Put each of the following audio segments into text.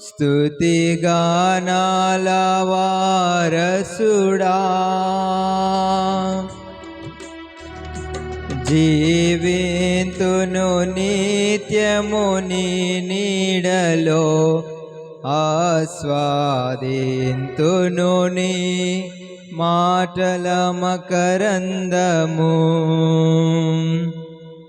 స్తుతిగానాల వారసుడా. జీవింతును నిత్యము నీడలో ఆస్వాదింతును నీ మాటల మకరందము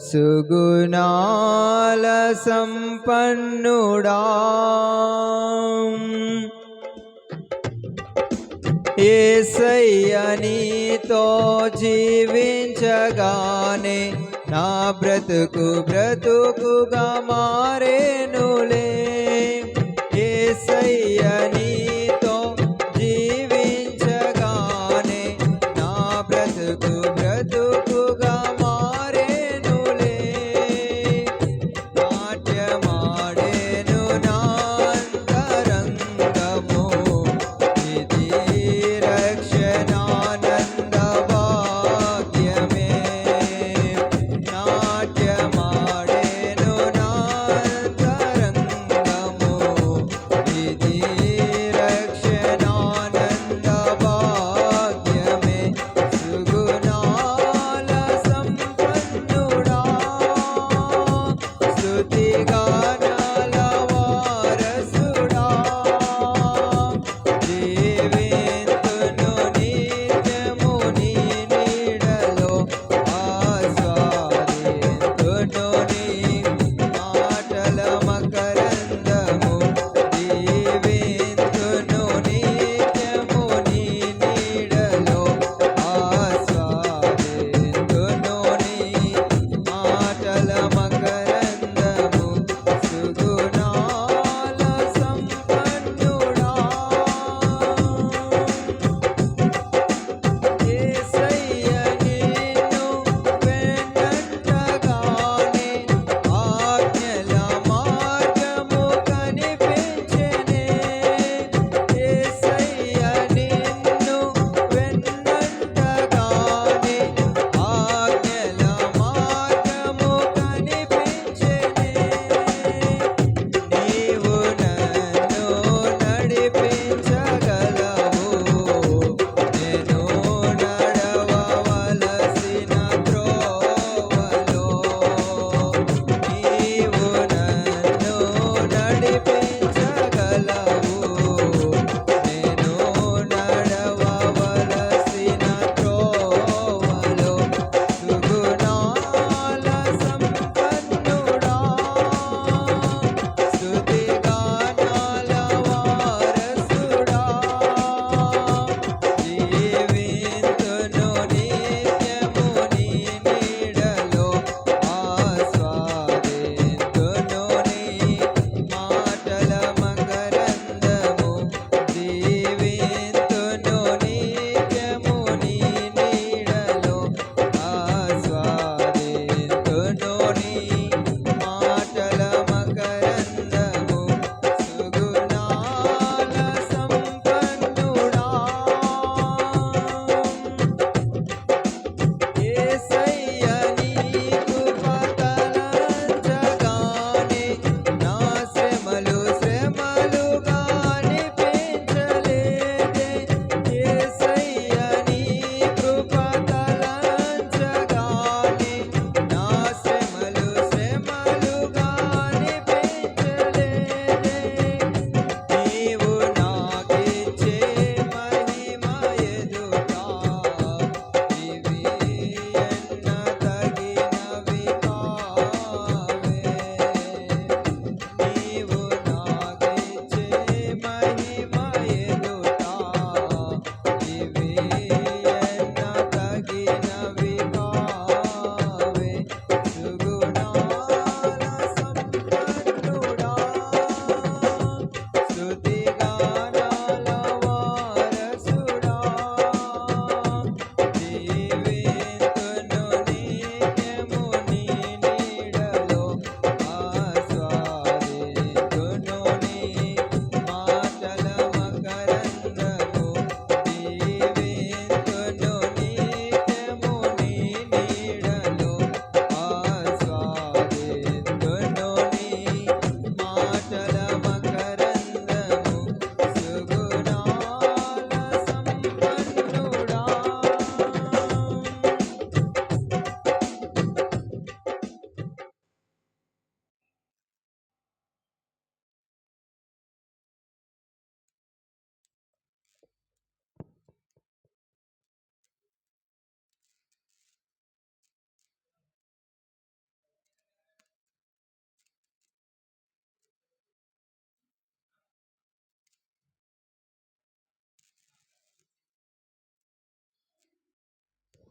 సుగుణాల సంపన్నుడా. ఏసయ్యనితో జీవించగానే నా బ్రతుకు బ్రతుకుగా మారేనులే.